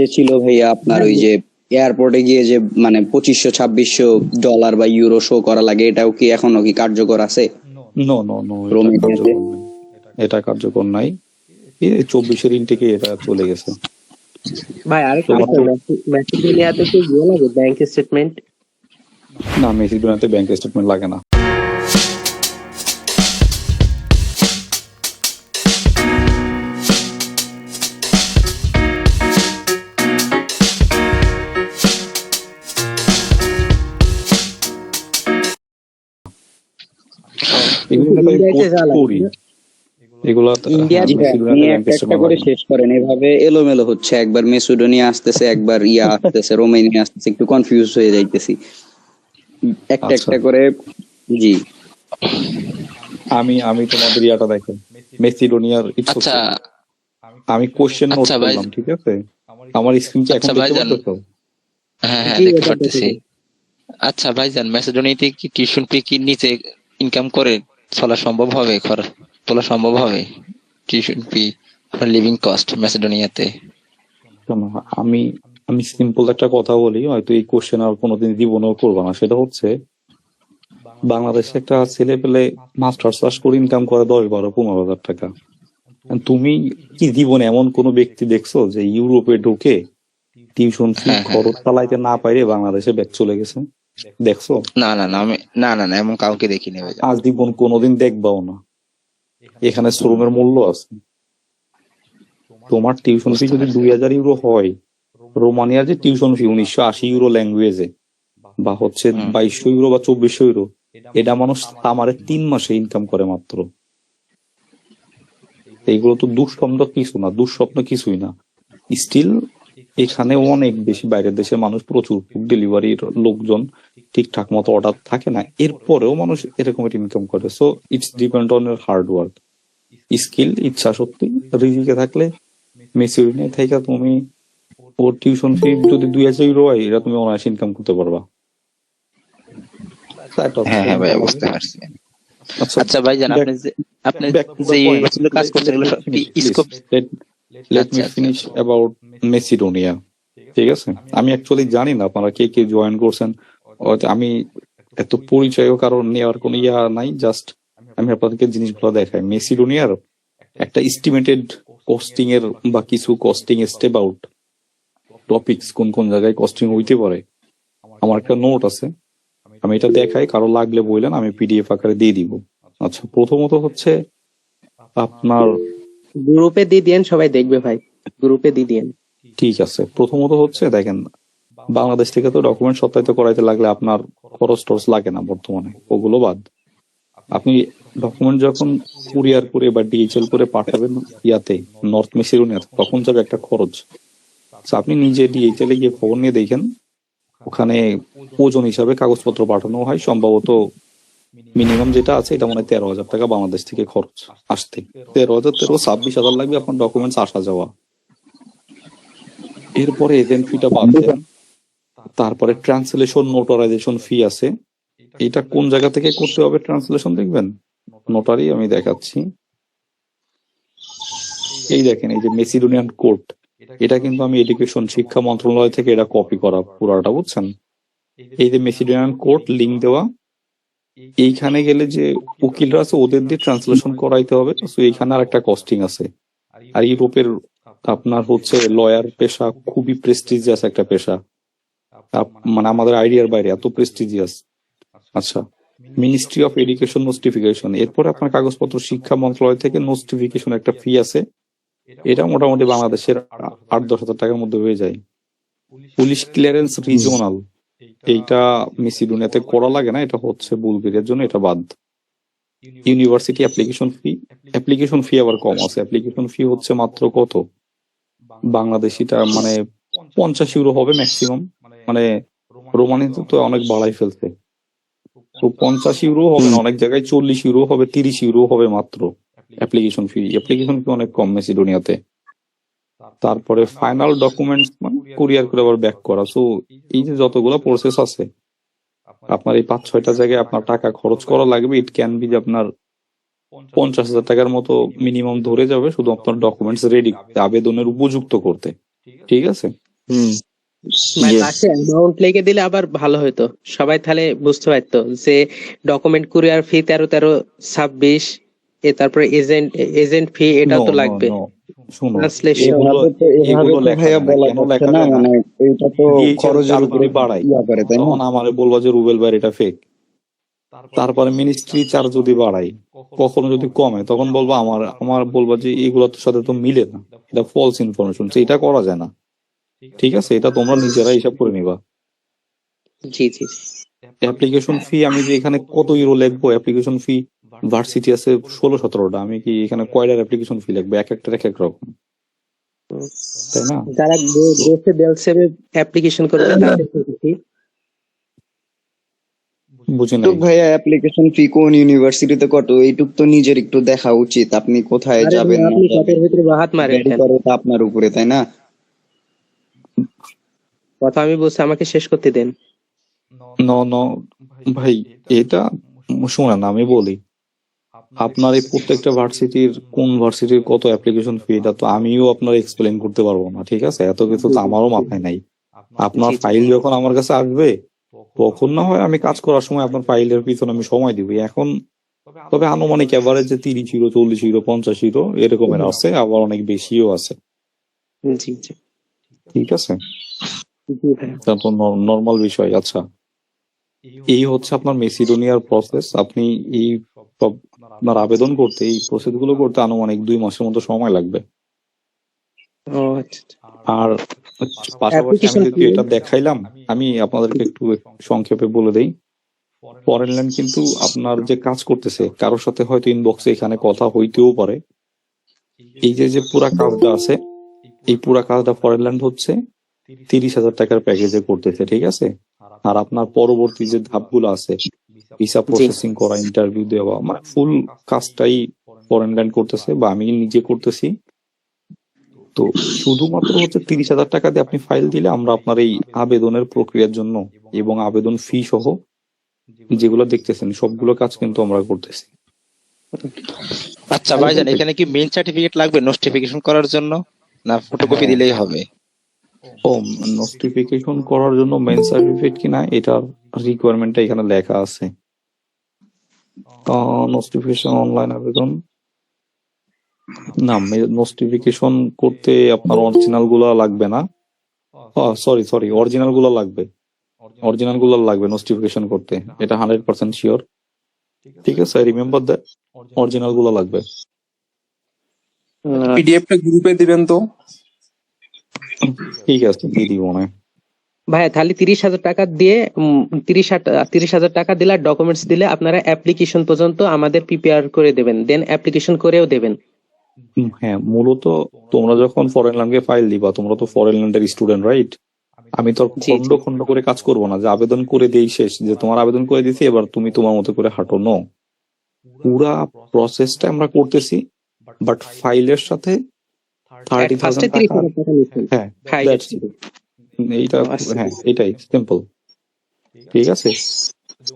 যে ছিল ভাইয়া আপনার ওই যে এয়ারপোর্টে গিয়ে যে মানে পঁচিশশো ছাব্বিশশো ডলার বা ইউরো শো করা লাগে এটাও কি এখনও কি কার্যকর আছে? নো নো নো এটা কার্যকর নাই। চব্বিশের ইনটেকে এটা চলে গেছে। ভাই আরেকটা তোমার তো- ম্যাসিডোনিয়াতে কি লাগে ব্যাংক স্টেটমেন্ট না মেসিডোনিয়াতে ব্যাংক স্টেটমেন্ট লাগে না। করি। শেষ করেন। এভাবে এলোমেলো হচ্ছে। একবার মেসিডোনিয়া আসতেছে একবার ইয়া আসতেছে রোমানিয়া আসতেছে একটু কনফিউজ হয়ে যাইতেছি। একটা আচ্ছা। একটা করে জি। আমি আমি তোমাদের ইয়াটা দেখেন। মেসিডোনিয়ার আচ্ছা। আমি কোশ্চেন নোট আচ্ছা করলাম ঠিক আছে? আমার স্ক্রিন কি এখন আচ্ছা দেখতে ভাইজান। পাচ্ছো হ্যাঁ হ্যাঁ দেখতে আচ্ছা ভাইজান কি টিউশন ফি কি নিচে ইনকাম করে? চলা সম্ভব হবে? খরচ তোলা সম্ভব হবে? টিউশন ফি লিভিং কস্ট ম্যাসেডোনিয়াতে আমি আমি সিম্পল একটা কথা বলি হয়তো এই কোশ্চেন আর কোনোদিন জীবনেও করব না। সেটা হচ্ছে বাংলাদেশে একটা ছেলে পেলে মাস্টার্স পাস করে ইনকাম করে দশ বারো পনেরো হাজার টাকা। তুমি কি জীবনে এমন কোন ব্যক্তি দেখছ যে ইউরোপে ঢুকে টিউশন ফি হ্যাঁ, হ্যাঁ। খরচ চালাইতে না পাইরে বাংলাদেশে ব্যাক চলে গেছে? দেখছ না না না আমি না না না এমন কাউকে দেখিনি আজ জীবন কোনোদিন দেখবাও না। এখানে শ্রমের মূল্য আছে। তোমার টিউশন ফি যদি দুই হাজার ইউরো হয় রোমানিয়ার যে টিউশন ফি উনিশশো আশি ইউরো ল্যাঙ্গুয়েজে বা হচ্ছে। বাইশশো ইউরো বা চব্বিশশো ইউরো এটা মানুষ আমারে তিন মাসে ইনকাম করে মাত্র। এইগুলো তো দুঃস্বপ্ন কিছু না দুঃস্বপ্ন কিছুই না। স্টিল এখানে অনেক বেশি বাইরের দেশের মানুষ প্রচুর ফুড ডেলিভারির লোকজন ঠিকঠাক মতো অর্ডার থাকে না। এরপরেও মানুষ এরকম ইনকাম করে। So it's depend on your hard work skill ইচ্ছা শক্তি রিজিকে থাকলে মেসিউরিনে থেকে তুমি ওর টিউশন ফি যদি দুই হাজার ইউরো হয় এটা তুমি অনায়াসে ইনকাম করতে পারবা। হ্যাঁ হ্যাঁ ভাই বুঝতে পারছি। আচ্ছা আচ্ছা ভাইজান আপনি যে আপনি যে কাজ করছেন এগুলো স্কোপ লেট মি আচ্ছা, আচ্ছা, ফিনিশ অ্যাবাউট মেসিডোনিয়া ঠিক আছে? আমি অ্যাকচুয়ালি জানি না আপনারা কে কে জয়েন করছেন। আমি এত পরিচয়ও কারণ নেওয়ার কোনো ইয়া নাই জাস্ট আমি আপনাদেরকে জিনিসগুলো দেখাই। মেসিডোনিয়ার একটা এস্টিমেটেড কস্টিং এর বা কিছু কস্টিং স্টেপ আউট টপিকস কোন কোন জায়গায় কস্টিং হইতে পারে? আমার একটা নোট আছে। আমি এটা দেখাই। কারও লাগলে বললেন আমি পিডিএফ আকারে দিয়ে দিব। আচ্ছা। প্রথমত হচ্ছে আপনার গ্রুপে দিয়ে দিয়েন, সবাই দেখবে ভাই। গ্রুপে দিয়ে দিয়েন। ঠিক আছে। প্রথমত হচ্ছে, দেখেন, বাংলাদেশ থেকে তো ডকুমেন্ট সত্যায়িত করাইতে লাগলে আপনার খরচ টরচ লাগে না বর্তমানে। ওগুলো বাদ। আপনি ডকুমেন্ট যখন কুরিয়ার করে বা ডিএচএল করে পাঠাবেন ইয়াতে নর্থ মেসিরোনিয়াতে, তখন যাবে একটা খরচ। আপনি নিজে ডিএচএল এ গিয়ে খবর নিয়ে দেখেন, ওখানে ওজন হিসাবে কাগজপত্র পাঠানো হয়, সম্ভবত মিনিমাম যেটা আছে এটা মনে হয় তেরো হাজার টাকা বাংলাদেশ থেকে খরচ আসতে। তেরো হাজার তেরো ছাব্বিশ হাজার লাগবে আপনার ডকুমেন্টস আসা যাওয়া। এরপরে এজেন্ট ফিটা বাদ দেন। তারপরে ট্রান্সলেশন নোটারাইজেশন ফি আছে। এটা কোন জায়গা থেকে করতে হবে ট্রান্সলেশন দেখবেন? নোটারি আমি দেখাচ্ছি। এই দেখেন এই যে মেসিডোনিয়ান কোর্ট এটা কিন্তু আমি এডুকেশন শিক্ষা মন্ত্রণালয় থেকে এটা কপি করা পুরাটা বুঝছেন? এই যে মেসিডোনিয়ান কোর্ট লিঙ্ক দেওয়া। এইখানে গেলে যে উকিলরা আছে, ওদের দিয়ে ট্রান্সলেশন করাইতে হবে, তো এইখানে আর একটা কস্টিং আছে। আর ইউরোপের আপনার হচ্ছে লয়ার পেশা খুবই প্রেস্টিজিয়াস একটা পেশা। মানে আমাদের আইডিয়ার বাইরে এত প্রেস্টিজিয়াস আচ্ছা মিনিস্ট্রি অফ এডুকেশন নোটিফিকেশন এরপরে আপনার কাগজপত্র শিক্ষা মন্ত্রণালয় থেকে নোটিফিকেশন একটা ফি আছে। এটা মোটামুটি বাংলাদেশের আট দশ হাজার টাকার মধ্যে হয়ে যায়। পুলিশ ক্লিয়ারেন্স রিজনাল এইটা মেসিডোনিয়াতে করা লাগে না এটা হচ্ছে বুলগেরিয়ার জন্য এটা বাদ। University application fee application fee আবার কম আছে। অ্যাপ্লিকেশন ফি হচ্ছে মাত্র কত? বাংলাদেশিটা মানে পঞ্চাশ ইউরো হবে ম্যাক্সিমাম মানে রোমানিতে তো অনেক বাড়াই ফেলছে। তো পঞ্চাশ ইউরো হবে না অনেক জায়গায় চল্লিশ ইউরো হবে তিরিশ ইউরো হবে মাত্র অ্যাপ্লিকেশন ফি অ্যাপ্লিকেশন ফি অনেক কম মেসিডোনিয়াতে তারপরে ফাইনাল ডকুমেন্টস মানে কুরিয়ার করে আবার ব্যাক করা। সো এই যে যতগুলো প্রসেস আছে আপনার এই পাঁচ ছয়টা জায়গায় আপনার টাকা খরচ করা লাগবে ইট ক্যান বি যে আপনার পঞ্চাশ হাজার টাকার মতো মিনিমাম ধরে যাবে শুধু আপনার ডকুমেন্টস রেডি আবেদনের উপযুক্ত করতে। ঠিক আছে? হুম। মানে Yes. অ্যামাউন্ট লিখে দিলে আবার ভালো হতো সবাই তাহলে বুঝতে পারতো যে ডকুমেন্ট কুরিয়ার ফি তেরো তেরো ছাব্বিশ এ তারপরে এজেন্ট এজেন্ট ফি এটাও No, তো লাগবে. শুনো এগুলো লেখা না। মানে এটা তো খরচের উপরে বাড়ায় করে তাই না? তখন আমারে বলবা যে রুবেল ভাই এটা ফেক তারপরে মিনিস্ট্রি চার্জ যদি বাড়াই কখনো যদি কমে তখন বলব আমার আমার বলব যে এগুলোর সাথে তো মিলে না। এটা ফলস ইনফরমেশন এটা করা যায় না। ঠিক আছে এটা তোমরা নিজেরা হিসাব করে নিবা। জি জি। অ্যাপ্লিকেশন ফি আমি যে এখানে কত ইউরো লিখব অ্যাপ্লিকেশন ফি ভার্সিটি আছে ষোলো সতেরোটা। আমি কি এখানে কয়টার অ্যাপ্লিকেশন ফি লিখব এক একটার এক এক রকম। তাই না? যারা গোসে বেলসেবে অ্যাপ্লিকেশন করবে বুঝি তো ভাইয়া অ্যাপ্লিকেশন ফি কোন ইউনিভার্সিটিতে কত? এইটুক তো নিজের একটু দেখা উচিত। আপনি কোথায় যাবেন আপনি ভিতরে মারেন আপনার উপরে তাই না? কথা আমি বলছি আমাকে শেষ করতে দেন। ন ন ভাই এটা শোনেন আমি বলি। আপনার এই প্রত্যেকটা ভার্সিটির কোন ভার্সিটির কত অ্যাপ্লিকেশন ফি এটা তো আমিও আপনার এক্সপ্লেন করতে পারব না ঠিক আছে? এত কিছু তো আমারও মাথায় নাই। আপনার। ফাইল যখন আমার কাছে আসবে তখন না হয় আমি কাজ করার সময় আপনার ফাইলের পিছনে আমি সময় দিব। এখন তবে আনুমানিক যে তিরিশ ইউরো চল্লিশ ইউরো পঞ্চাশ ইউরো এরকমের আছে আবার অনেক বেশিও আছে। ঠিক আছে? জি ভাই এটা তো নর্মাল বিষয় আচ্ছা। এই হচ্ছে আপনার মেসিডোনিয়ার প্রসেস আপনি এই আপনার আবেদন করতে এই প্রসেসগুলো করতে আনুমানিক দুই মাসের মতো সময় লাগবে। আচ্ছা আচ্ছা। আর পাশাপাশি আমি যদি এটা দেখাইলাম আমি আপনাদেরকে একটু সংক্ষেপে বলে দেই। ফরেন ল্যান্ড কিন্তু আপনার যে কাজ করতেছে কারোর সাথে হয়তো ইনবক্সে এখানে কথা হইতেও পারে। এই যে যে পুরা কাজটা আছে এই পুরা কাজটা ফরেন ল্যান্ড হচ্ছে তিরিশ হাজার টাকার প্যাকেজে করতেছে ঠিক আছে? আর আপনার পরবর্তী যে ধাপগুলো আছে ভিসা প্রসেসিং করা ইন্টারভিউ দেওয়া মানে ফুল কাজটাই ফরেন ল্যান্ড করতেছে বা আমি নিজে করতেছি। তো শুধুমাত্র হচ্ছে তিরিশ হাজার টাকা দিয়ে আপনি ফাইল দিলে আমরা আপনার এই আবেদনের প্রক্রিয়ার জন্য এবং আবেদন ফি সহ যেগুলো দেখতেছেন সবগুলো কাজ কিন্তু আমরা করতেছি। আচ্ছা ভাইজান এখানে কি মেইন সার্টিফিকেট লাগবে নোটিফিকেশন করার জন্য? না ফটোকপি দিলেই হবে? ও নোটিফিকেশন করার জন্য মেন সার্টিফিকেট কিনা এটার রিকোয়ারমেন্টটা এখানে লেখা আছে। নোটিফিকেশন অনলাইন আবেদন। না নোটিফিকেশন করতে আপনার অরিজিনালগুলা লাগবে না। সরি সরি অরিজিনালগুলা লাগবে। অরিজিনালগুলা লাগবে নোটিফিকেশন করতে। এটা হান্ড্রেড পার্সেন্ট শিওর ঠিক আছে। রিমেম্বার দ্যাট অরিজিনালগুলা লাগবে। পিডিএফটা গ্রুপে দিবেন তো? ঠিক আছে দিয়ে দিব না ভাইয়া তাহলে তিরিশ হাজার টাকা দিয়ে তিরিশ হাজার তিরিশ হাজার টাকা দিলে আর ডকুমেন্টস দিলে আপনারা অ্যাপ্লিকেশন পর্যন্ত আমাদের প্রিপেয়ার করে দেবেন। দেন অ্যাপ্লিকেশন করেও দেবেন। হ্যাঁ মূলত তোমরা যখন ফরেন ল্যান্ডে ফাইল দিবা তোমরা তো ফরেন ল্যান্ডের স্টুডেন্ট রাইট আমি তো খন্ড খন্ড করে কাজ করব না যে আবেদন করে দেই শেষ। যে তোমার আবেদন করে দিছি এবার তুমি তোমার মতো করে হাঁটো নো পুরা প্রসেসটা আমরা করতেছি বাট ফাইলের সাথে থার্টি থাউজেন্ড হ্যাঁ. এইটা আচ্ছা। হ্যাঁ এটাই সিম্পল ঠিক আছে?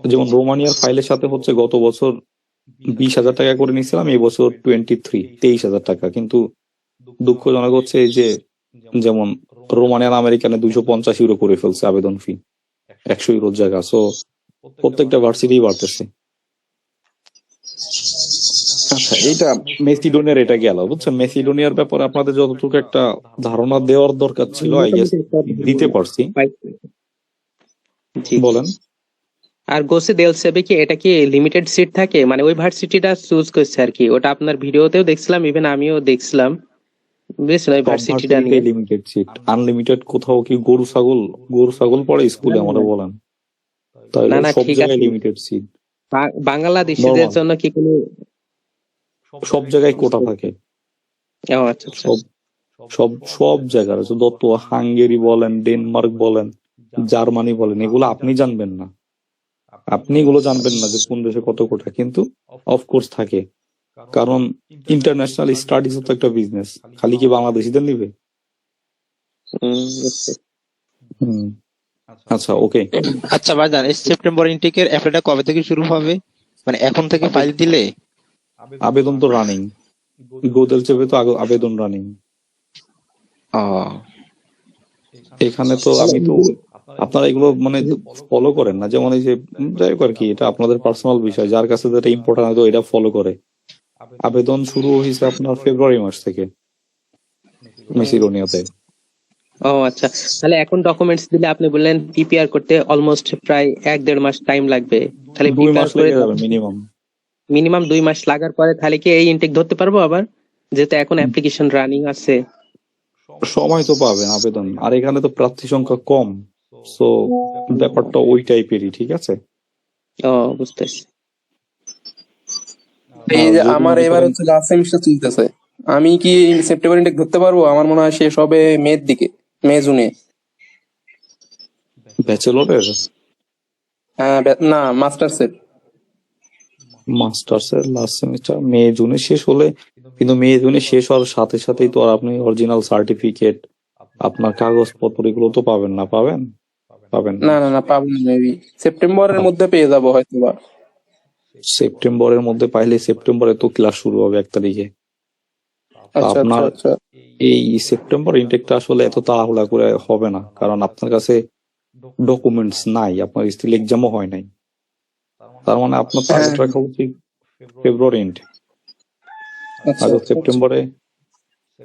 যেমন রোমানিয়ার ফাইলের সাথে হচ্ছে গত বছর বিশ হাজার টাকা করে নিয়েছিলাম এই বছর টোয়েন্টি থ্রি তেইশ হাজার টাকা। কিন্তু দুঃখজনক হচ্ছে এই যে যেমন রোমানিয়ান আমেরিকানে দুইশো পঞ্চাশ ইউরো করে ফেলছে আবেদন ফি একশো ইউরোর জায়গা। সো প্রত্যেকটা ভার্সিটি বাড়তেছে। আচ্ছা এটা মেসিডোনিয়ার এটা গেল বুঝছেন? মেসিডোনিয়ার ব্যাপারে আপনাদের যতটুকু একটা ধারণা দেওয়ার দরকার ছিল আই গেস দিতে পারছি। বলেন। আর গোসে দেল এটা কি লিমিটেড সিট থাকে? মানে ওই ভার্সিটিটা চুজ করছে আর কি। ওটা আপনার ভিডিওতেও দেখছিলাম ইভেন আমিও দেখছিলাম। ওই ভার্সিটিটা নিয়ে। লিমিটেড সিট আনলিমিটেড কোথাও কি গরু ছাগল গরু ছাগল পড়ে স্কুলে আমরা। বলেন। না, না, ঠিক আছে। লিমিটেড সিট বাংলাদেশিদের জন্য কি কোনো সব জায়গায় কোটা থাকে। আচ্ছা আচ্ছা সব সব সব জায়গার যত হাঙ্গেরি বলেন ডেনমার্ক বলেন জার্মানি বলেন এগুলো আপনি জানবেন না। আপনি এগুলো জানবেন না যে কোন দেশে কত কোটা কিন্তু অফকোর্স থাকে। কারণ ইন্টারন্যাশনাল স্টাডিজ তো একটা বিজনেস খালি কি বাংলাদেশিদের নিবে? আচ্ছা ওকে। আচ্ছা ভাইজান এই সেপ্টেম্বর ইনটেকের অ্যাপ্লাইটা কবে থেকে শুরু হবে? মানে এখন থেকে ফাইল দিলে? আবেদন তো রানিং গোদেল চেপে তো আবেদন রানিং এখানে তো আমি তো আপনারা এগুলো মানে ফলো করেন না যেমন এই যে যাই হোক আর কি এটা আপনাদের পার্সোনাল বিষয় যার কাছে যেটা ইম্পর্টেন্ট হয়তো এটা ফলো করে। আবেদন শুরু হয়েছে আপনার ফেব্রুয়ারি মাস থেকে মেসিডোনিয়াতে। ও আচ্ছা। তাহলে এখন ডকুমেন্টস দিলে আপনি বললেন পিপিআর করতে অলমোস্ট প্রায় এক দেড় মাস টাইম লাগবে। তাহলে দুই মাস লেগে যাবে মিনিমাম মিনিমাম দুই মাস লাগার পরে তাহলে কি এই ইনটেক ধরতে পারব আবার? যেহেতু এখন অ্যাপ্লিকেশন রানিং আছে। সময় তো পাবেন আবেদন। আর এখানে তো প্রার্থী সংখ্যা কম। সো ব্যাপারটা ওই টাইপেরই ঠিক আছে? ও বুঝতেছি। এই যে আমার এবার হচ্ছে লাস্ট সেমিস্টার চলতেছে। আমি কি সেপ্টেম্বর ইনটেক ধরতে পারব? আমার মনে হয় শেষ হবে মের দিকে মে জুনে। ব্যাচেলরের হ্যাঁ না মাস্টার্সের মাস্টার্স এর লাস্ট সেমিস্টার মে জুনে শেষ হলে কিন্তু মে জুনে শেষ হওয়ার সাথে সাথেই তো আর আপনি অরিজিনাল সার্টিফিকেট আপনার কাগজপত্র এগুলো তো পাবেন না পাবেন? পাবেন না। না না পাবো না মেবি সেপ্টেম্বরের মধ্যে পেয়ে যাব হয়তো বা সেপ্টেম্বরের মধ্যে পাইলে সেপ্টেম্বরে তো ক্লাস শুরু হবে এক তারিখে। আচ্ছা আচ্ছা আপনার- আচ্ছা এই সেপ্টেম্বর ইনটেকটা আসলে এত তাড়াহুড়া করে হবে না কারণ আপনার কাছে ডকুমেন্টস নাই আপনার স্টিল এক্সামও হয় নাই। তার মানে আপনার টার্গেট হ্যাঁ। রাখা উচিত ফেব্রুয়ারি আচ্ছা। আর সেপ্টেম্বরে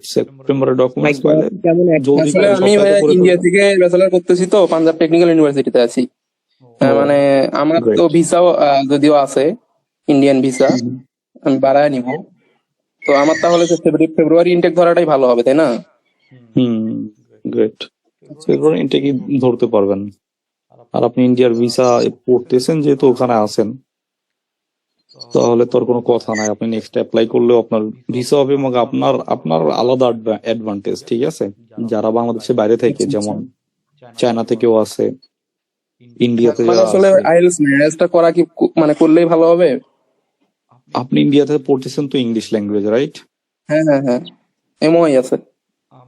সেপ্টেম্বরে ডকুমেন্টস পাইলে আসলে আমি ইন্ডিয়া থেকে ব্যাচেলার করতেছি তো পাঞ্জাব টেকনিক্যাল ইউনিভার্সিটিতে আছি। হ্যাঁ, মানে আমার তো ভিসাও যদিও আছে ইন্ডিয়ান ভিসা আমি বাড়ায় নিব। তো আমার তাহলে ফেব্রুয়ারি ফেব্রুয়ারি ইনটেক ধরাটাই ভালো হবে তাই না? হুম গ্রেট ফেব্রুয়ারি ইনটেকই ধরতে পারবেন। আর আপনি ইন্ডিয়ার ভিসা পড়তেছেন যেহেতু ওখানে আছেন তাহলে তোর কোনো কথা নাই। আপনি নেক্সট অ্যাপ্লাই করলেও আপনার ভিসা হবে এবং আপনার আপনার আলাদা অ্যাডভান্টেজ ঠিক আছে? যারা বাংলাদেশের বাইরে থেকে যেমন চায়না থেকেও আছে ইন্ডিয়াতে মানে আসলে আছে, আইএলস ম্যারেজটা করা কি মানে করলেই ভালো হবে? আপনি ইন্ডিয়াতে পড়তেছেন তো ইংলিশ ল্যাঙ্গুয়েজ রাইট হ্যাঁ হ্যাঁ হ্যাঁ। এমওআই আছে।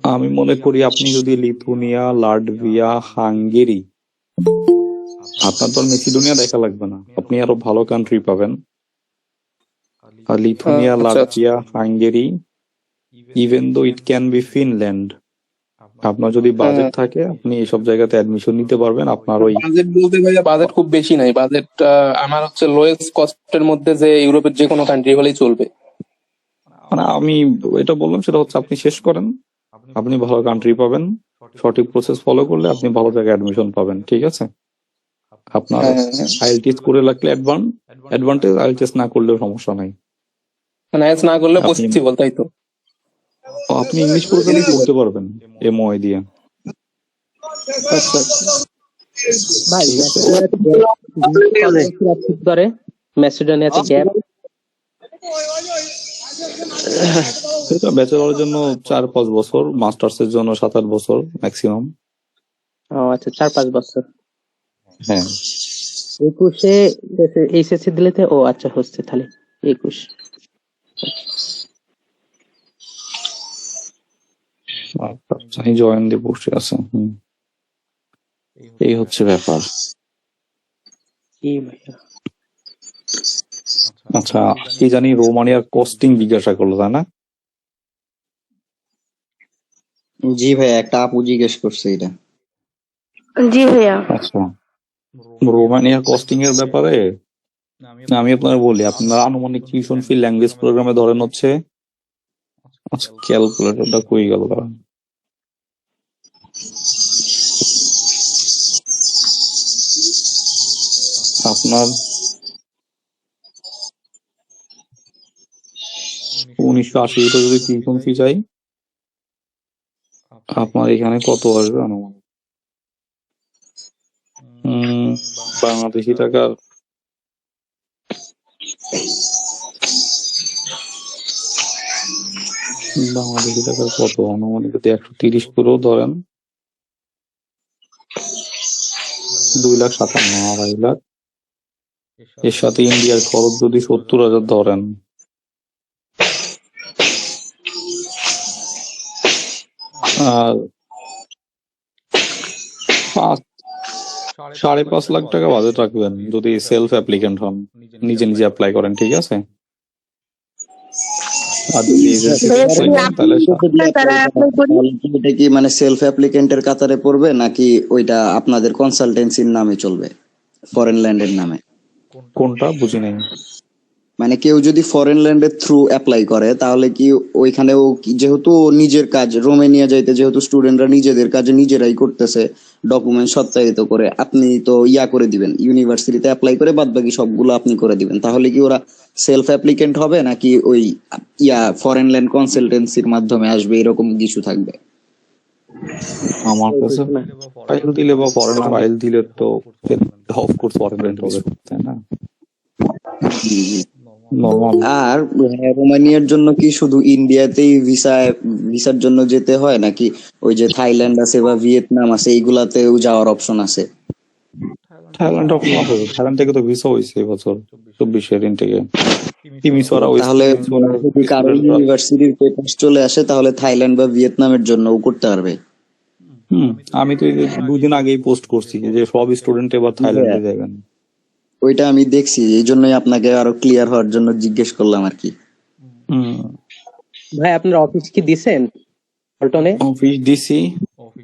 আমি মনে করি আপনি যদি লিথুনিয়া লাটভিয়া হাঙ্গেরি আপনার তো মেসিডোনিয়া দেখা লাগবে না। আপনি আরও ভালো কান্ট্রি পাবেন। লিথুনিয়া আচ্ছা, Latvia Hungary even though it can be Finland আপনার যদি বাজেট হ্যাঁ। থাকে আপনি এইসব জায়গাতে অ্যাডমিশন নিতে পারবেন। আপনার ওই বাজেট বলতে ভাইয়া বাজেট খুব বেশি নাই। বাজেট আমার হচ্ছে লোয়েস্ট কস্টের মধ্যে যে ইউরোপের যে কোনো কান্ট্রি হলেই চলবে। মানে আমি এটা বললাম সেটা হচ্ছে আপনি শেষ করেন। আপনি ভালো কান্ট্রি পাবেন। সঠিক প্রসেস ফলো করলে আপনি ভালো জায়গায় অ্যাডমিশন পাবেন ঠিক আছে আপনার হ্যাঁ, হ্যাঁ, হ্যাঁ। আইএলটিএস করে রাখলে অ্যাডভান্স অ্যাডভান্টেজ আইএলটিএস না করলেও সমস্যা নাই মানে আইএলস না করলে আপনি- পসিবল তাই তো আপনি ইংলিশ প্রোগ্রামিং করতে পারবেন এমওআই দিয়ে আচ্ছা ভাই ধরে ম্যাসিডোনিয়াতে গ্যাপ সেটা ব্যাচেলরের জন্য চার পাঁচ বছর মাস্টার্স এর জন্য সাত আট বছর ম্যাক্সিমাম ও আচ্ছা চার পাঁচ বছর। হ্যাঁ। একুশে এইচএসসি দিলে ও আচ্ছা হচ্ছে তাহলে একুশ। আচ্ছা জয়েন দিয়ে বসে আছে। এই হচ্ছে ব্যাপার। কি ভাইয়া। আচ্ছা কি জানি রোমানিয়ার কস্টিং জিজ্ঞাসা করল তাই না? জি ভাই একটা আপু জিজ্ঞেস করছে এটা। জি ভাইয়া। আচ্ছা রোমানিয়ার কস্টিং এর ব্যাপারে আমি আপনার বলি আপনার আনুমানিক টিউশন ফি ল্যাঙ্গুয়েজ প্রোগ্রামে ধরেন হচ্ছে আচ্ছা ক্যালকুলেটরটা কই গেল দাঁড়ান। আপনার উনিশশো আশি যদি টিউশন ফি চাই আপনার এখানে কত আসবে আনুমানিক? উম, বাংলাদেশি টাকার বাংলাদেশি টাকার কত? অনুমানিক যদি একশো তিরিশ করেও ধরেন দুই লাখ সাতান্ন আড়াই লাখ। এর সাথে ইন্ডিয়ার খরচ যদি সত্তর হাজার ধরেন আর পাঁচ সাড়ে পাঁচ লাখ টাকা বাজেট রাখবেন যদি সেলফ অ্যাপ্লিকেন্ট হন নিজে নিজে অ্যাপ্লাই করেন ঠিক আছে? আর যদি এটা কি মানে সেলফ অ্যাপ্লিকেন্টের কাতারে পড়বে নাকি ওইটা আপনাদের কনসালটেন্সির নামে চলবে? ফরেন ল্যান্ডের নামে? কোনটা? বুঝি নাই। মানে কেউ যদি ফরেন ল্যান্ডের থ্রু অ্যাপ্লাই করে তাহলে কি ওইখানেও যেহেতু নিজের কাজ রোমেনিয়া যাইতে যেহেতু স্টুডেন্টরা নিজেদের কাজ নিজেরাই করতেছে ডকুমেন্ট সত্যায়িত করে আপনি তো ইয়া করে দিবেন ইউনিভার্সিটিতে অ্যাপ্লাই করে বাদ বাকি সবগুলো আপনি করে দিবেন। তাহলে কি ওরা সেলফ অ্যাপ্লিকেন্ট হবে নাকি ওই ইয়া ফরেন ল্যান্ড কনসালটেন্সির মাধ্যমে আসবে এরকম কিছু থাকবে? আমার কাছে ফাইল দিলে বা ফরেন ফাইল দিলে তো অফকোর্স ফরেন ল্যান্ড হবে তাই না? আর রোমানিয়ার জন্য কি শুধু ইন্ডিয়াতেই ভিসা ভিসার জন্য যেতে হয় নাকি ওই যে থাইল্যান্ড আছে বা ভিয়েতনাম আছে এইগুলাতেও যাওয়ার অপশন আছে? থাইল্যান্ড অফ থাইল্যান্ড থেকে তো ভিসা হয়েছে এবছর চব্বিশের ইনটেকে তিমিসোয়ারা তাহলে যদি কারও ইউনিভার্সিটির পেপার চলে আসে তাহলে থাইল্যান্ড বা ভিয়েতনামের জন্যও করতে পারবে। হুম আমি তো এই দুদিন আগেই পোস্ট করছি যে সব স্টুডেন্ট এবার থাইল্যান্ডে যাবেন। ওইটা আমি দেখছি এই জন্যই আপনাকে আরও ক্লিয়ার হওয়ার জন্য জিজ্ঞেস করলাম আর কি। হুম। ভাই আপনার অফিস কি দিছেন? পল্টনে অফিস ডিসি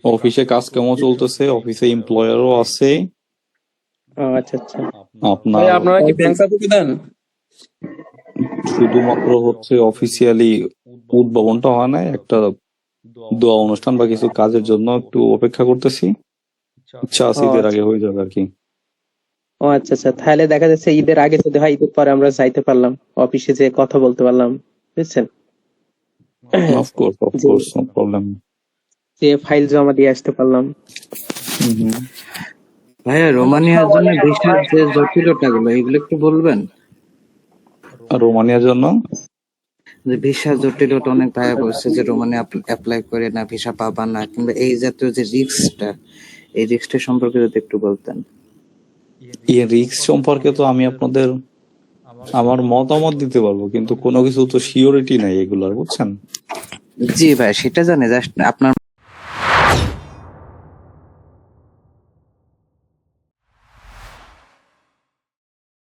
অফিসে কাজ কেমন চলতেছে অফিসে এমপ্লয়ারও আছে। ও, আচ্ছা আচ্ছা। আপনার আপনারা কি ব্যাংক সার্টিফিকেট দেন? শুধুমাত্র হচ্ছে অফিসিয়ালি উদ্ভাবনটা হয় না একটা দোয়া অনুষ্ঠান বা কিছু কাজের জন্য একটু অপেক্ষা করতেছি। ইচ্ছা আছে ঈদের আগে হয়ে যাবে আর কি। ও আচ্ছা আচ্ছা। তাহলে দেখা যাচ্ছে ঈদের আগে যদি হয় ঈদের পরে আমরা যাইতে পারলাম। অফিসে যে কথা বলতে পারলাম বুঝছেন? যে ফাইল জমা দিয়ে আসতে পারলাম। ভাইয়া রোমানিয়ার জন্য ভিসার যে জটিলতাগুলো এগুলো একটু বলবেন? রোমানিয়ার জন্য? যে ভিসা জটিলতা অনেক ভাইয়া বলছে যে রোমানিয়া অ্যাপ্লাই করে না ভিসা পাবা না কিংবা এই জাতীয় যে রিস্কটা এই রিস্কটা সম্পর্কে যদি একটু বলতেন। এই সম্পর্কে তো আমি আপনাদের আমার মতামত দিতে পারব, কিন্তু কোনো কিছু তো সিওরিটি নাই এগুলার, বুঝছেন? জি ভাই, সেটা জানে জাস্ট আপনার